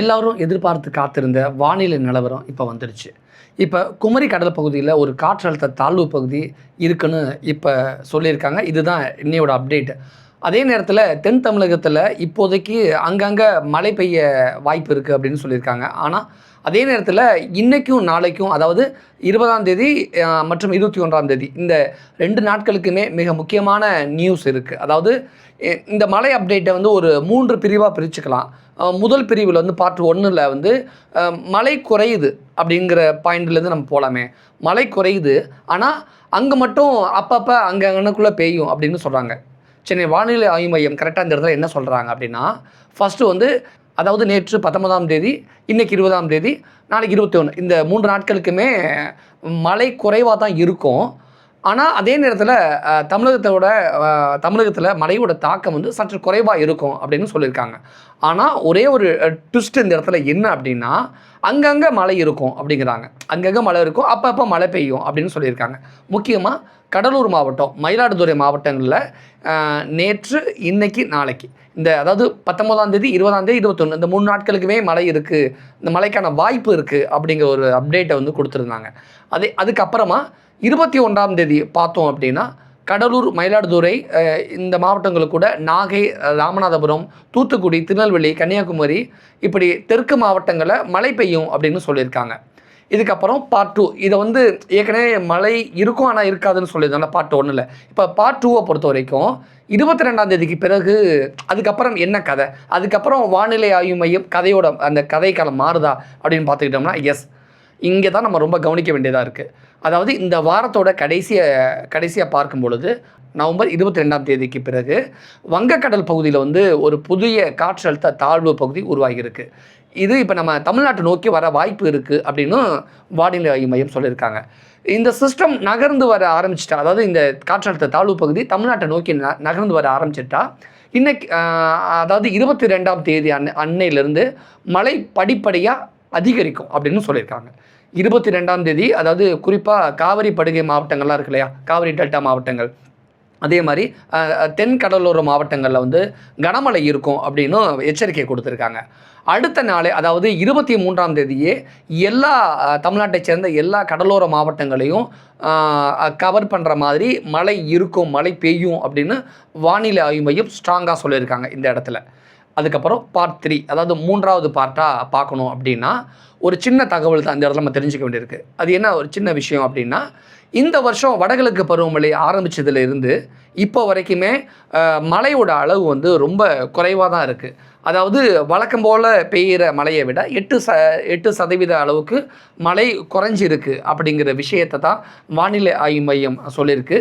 எல்லாரும் எதிர்பார்த்து காத்திருந்த வானிலை நிலவரம் இப்போ வந்துருச்சு. இப்போ குமரி கடல் பகுதியில் ஒரு காற்றழுத்த தாழ்வு பகுதி இருக்குன்னு இப்போ சொல்லியிருக்காங்க. இதுதான் இன்னையோட அப்டேட் அதே நேரத்தில் தென் தமிழகத்தில் இப்போதைக்கு அங்கங்கே மழை பெய்ய வாய்ப்பு இருக்குது அப்படின்னு சொல்லியிருக்காங்க. ஆனால் அதே நேரத்தில் இன்றைக்கும் நாளைக்கும் அதாவது இருபதாம் தேதி மற்றும் இருபத்தி ஒன்றாம் தேதி இந்த ரெண்டு நாட்களுக்குமே மிக முக்கியமான நியூஸ் இருக்குது அதாவது இந்த மழை அப்டேட்டை வந்து ஒரு மூன்று பிரிவாக பிரிச்சுக்கலாம். முதல் பிரிவில் வந்து பார்ட் ஒன்றில் வந்து மழை குறையுது அப்படிங்கிற பாயிண்ட்லேருந்து நம்ம போகலாமே மழை குறையுது ஆனால் அங்கே மட்டும் அப்பப்போ அங்கே அங்கனுக்குள்ளே பெய்யும் அப்படின்னு சொல்கிறாங்க சென்னை வானிலை ஆய்வு மையம் கரெக்டாக இந்த இடத்துல என்ன சொல்கிறாங்க அப்படின்னா ஃபஸ்ட்டு வந்து அதாவது நேற்று பத்தொன்பதாம் தேதி இன்னைக்கு இருபதாம் தேதி நாளைக்கு இருபத்தி ஒன்று இந்த மூன்று நாட்களுக்குமே மழை குறைவாக தான் இருக்கும். ஆனால் அதே நேரத்தில் தமிழகத்தோட தமிழகத்தில் மழையோட தாக்கம் வந்து சற்று குறைவாக இருக்கும் அப்படின்னு சொல்லியிருக்காங்க. ஆனால் ஒரே ஒரு ட்விஸ்ட் இந்த இடத்துல என்ன அப்படின்னா அங்கங்கே மழை இருக்கும் அப்படிங்கிறாங்க. அங்கங்கே மழை இருக்கும் அப்பப்போ மழை பெய்யும் அப்படின்னு சொல்லியிருக்காங்க. முக்கியமாக கடலூர் மாவட்டம் மயிலாடுதுறை மாவட்டங்களில் நேற்று இன்னைக்கு நாளைக்கு. இந்த அதாவது பத்தொன்பதாம் தேதி இருபதாம் தேதி இருபத்தொன்று இந்த மூணு நாட்களுக்குமே மழை இருக்குது இந்த மழைக்கான வாய்ப்பு இருக்குது அப்படிங்கிற ஒரு அப்டேட்டை வந்து கொடுத்துருந்தாங்க. அதே அதுக்கப்புறமா இருபத்தி ஒன்றாம் தேதி பார்த்தோம் அப்படின்னா கடலூர் மயிலாடுதுறை இந்த மாவட்டங்களுக்கு கூட நாகை ராமநாதபுரம் தூத்துக்குடி திருநெல்வேலி கன்னியாகுமரி இப்படி தெற்கு மாவட்டங்களில் மழை பெய்யும் அப்படின்னு சொல்லியிருக்காங்க. இதுக்கப்புறம் பார்ட் டூ இதை வந்து ஏற்கனவே மழை இருக்கும் ஆனால் இருக்காதுன்னு சொல்லியிருந்தோம் பார்ட் ஒன்றில் இப்போ பார்ட் டூவை பொறுத்த வரைக்கும் இருபத்தி ரெண்டாம் தேதிக்கு பிறகு அதுக்கப்புறம் என்ன கதை? அதுக்கப்புறம் வானிலை ஆய்வு மையம் கதையோட அந்த கதைக்காலம் மாறுதா அப்படின்னு பார்த்துக்கிட்டோம்னா எஸ் இங்கே தான் நம்ம ரொம்ப கவனிக்க வேண்டியதாக இருக்குது அதாவது இந்த வாரத்தோட கடைசியை கடைசியாக பார்க்கும் பொழுது நவம்பர் இருபத்தி ரெண்டாம் தேதிக்கு பிறகு வங்கக்கடல் பகுதியில் வந்து ஒரு புதிய காற்றழுத்த தாழ்வு பகுதி உருவாகியிருக்கு. இது இப்போ நம்ம தமிழ்நாட்டை நோக்கி வர வாய்ப்பு இருக்குது அப்படின்னு வானிலை ஆய்வு மையம் சொல்லியிருக்காங்க. இந்த சிஸ்டம் நகர்ந்து வர ஆரம்பிச்சிட்டா அதாவது இந்த காற்றழுத்த தாழ்வு பகுதி தமிழ்நாட்டை நோக்கி ந நகர்ந்து வர ஆரம்பிச்சிட்டா இன்னைக்கு அதாவது இருபத்தி ரெண்டாம் தேதி அன்னை அன்னையிலேருந்து மழை படிப்படியாக அதிகரிக்கும் அப்படின்னு சொல்லியிருக்காங்க. இருபத்தி ரெண்டாம் தேதி அதாவது குறிப்பாக காவிரி படுகை மாவட்டங்கள்லாம் இருக்கு இல்லையா? காவிரி டெல்டா மாவட்டங்கள். அதே மாதிரி தென் கடலோர மாவட்டங்களில் வந்து கனமழை இருக்கும் அப்படின்னு எச்சரிக்கை கொடுத்துருக்காங்க. அடுத்த நாளே அதாவது இருபத்தி மூன்றாம் தேதியே எல்லா தமிழ்நாட்டை சேர்ந்த எல்லா கடலோர மாவட்டங்களையும் கவர் பண்ணுற மாதிரி மழை இருக்கும் மழை பெய்யும் அப்படின்னு வானிலை ஆய்வு மையம் ஸ்ட்ராங்காக சொல்லியிருக்காங்க இந்த இடத்துல. அதுக்கப்புறம் பார்ட் த்ரீ அதாவது மூன்றாவது பார்ட்டாக பார்க்கணும் அப்படின்னா ஒரு சின்ன தகவல் தான் இந்த இடத்துல நம்ம தெரிஞ்சுக்க வேண்டியிருக்கு. அது என்ன ஒரு சின்ன விஷயம் அப்படின்னா இந்த வருஷம் வடகிழக்கு பருவமழை ஆரம்பித்ததுலேருந்து இப்போ வரைக்குமே மழையோட அளவு வந்து ரொம்ப குறைவாக தான் இருக்குது அதாவது வழக்கம் போல் பெய்கிற மழையை விட எட்டு ச எட்டு சதவீத அளவுக்கு மழை குறைஞ்சிருக்கு அப்படிங்கிற விஷயத்தை தான் வானிலை ஆய்வு மையம் சொல்லியிருக்கு.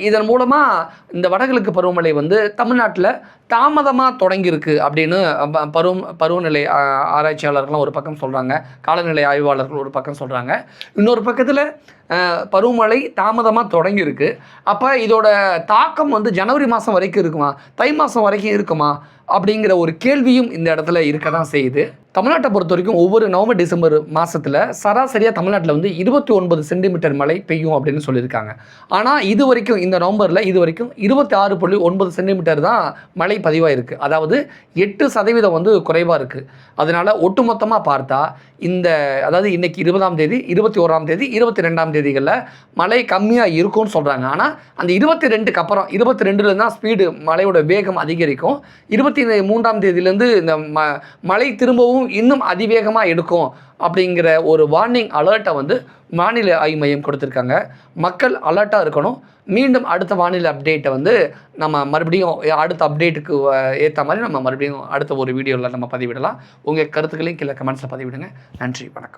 இதன் மூலமாக இந்த வடகிழக்கு பருவமழை வந்து தமிழ்நாட்டில் தாமதமாக தொடங்கியிருக்கு அப்படின்னு பருவ பருவம் பருவநிலை ஆ- ஆராய்ச்சியாளர்கள்லாம் ஒரு பக்கம் சொல்கிறாங்க காலநிலை ஆய்வாளர்கள் ஒரு பக்கம் சொல்கிறாங்க இன்னொரு பக்கத்தில் பருவமழை தாமதமாக தொடங்கியிருக்கு. அப்போ இதோட தாக்கம் வந்து ஜனவரி மாதம் வரைக்கும் இருக்குமா? தை மாதம் வரைக்கும் இருக்குமா? அப்படிங்கிற ஒரு கேள்வியும் இந்த இடத்துல இருக்க தான் செய்யுது. தமிழ்நாட்டை பொறுத்த வரைக்கும் ஒவ்வொரு நவம்பர் டிசம்பர் மாதத்தில் சராசரியாக தமிழ்நாட்டில் வந்து இருபத்தி ஒன்பது சென்டிமீட்டர் மழை பெய்யும் அப்படின்னு சொல்லியிருக்காங்க. ஆனால் இது வரைக்கும் இந்த நவம்பரில் இது வரைக்கும் இருபத்தி ஆறு புள்ளி ஒன்பது சென்டிமீட்டர் தான் மழை பதிவாக இருக்குது அதாவது எட்டு சதவீதம் வந்து குறைவாக இருக்குது அதனால் ஒட்டுமொத்தமாக பார்த்தா இந்த அதாவது இன்னைக்கு இருபதாம் தேதி இருபத்தி ஓராம் தேதி இருபத்தி ரெண்டாம் தேதிகளில் மழை கம்மியாக இருக்கும்னு சொல்கிறாங்க ஆனால் அந்த இருபத்தி ரெண்டுக்கு அப்புறம் இருபத்தி ரெண்டுலேருந்து தான் ஸ்பீடு மழையோட வேகம் அதிகரிக்கும். இருபத்தி இருபத்தி மூன்றாம் தேதியிலேருந்து இந்த ம மழை திரும்பவும் இன்னும் அதிவேகமாக எடுக்கும் அப்படிங்கிற ஒரு வார்னிங் அலர்ட்டை வந்து வானிலை ஆய்வு மையம் கொடுத்துருக்காங்க. மக்கள் அலர்ட்டாக இருக்கணும். மீண்டும் அடுத்த வானிலை அப்டேட்டை வந்து நம்ம மறுபடியும் அடுத்த அப்டேட்டுக்கு ஏற்ற மாதிரி நம்ம மறுபடியும் அடுத்த ஒரு வீடியோவில் நம்ம பதிவிடலாம். உங்கள் கருத்துக்களையும் கீழே கமெண்ட்ஸில் பதிவிடுங்க. நன்றி வணக்கம்.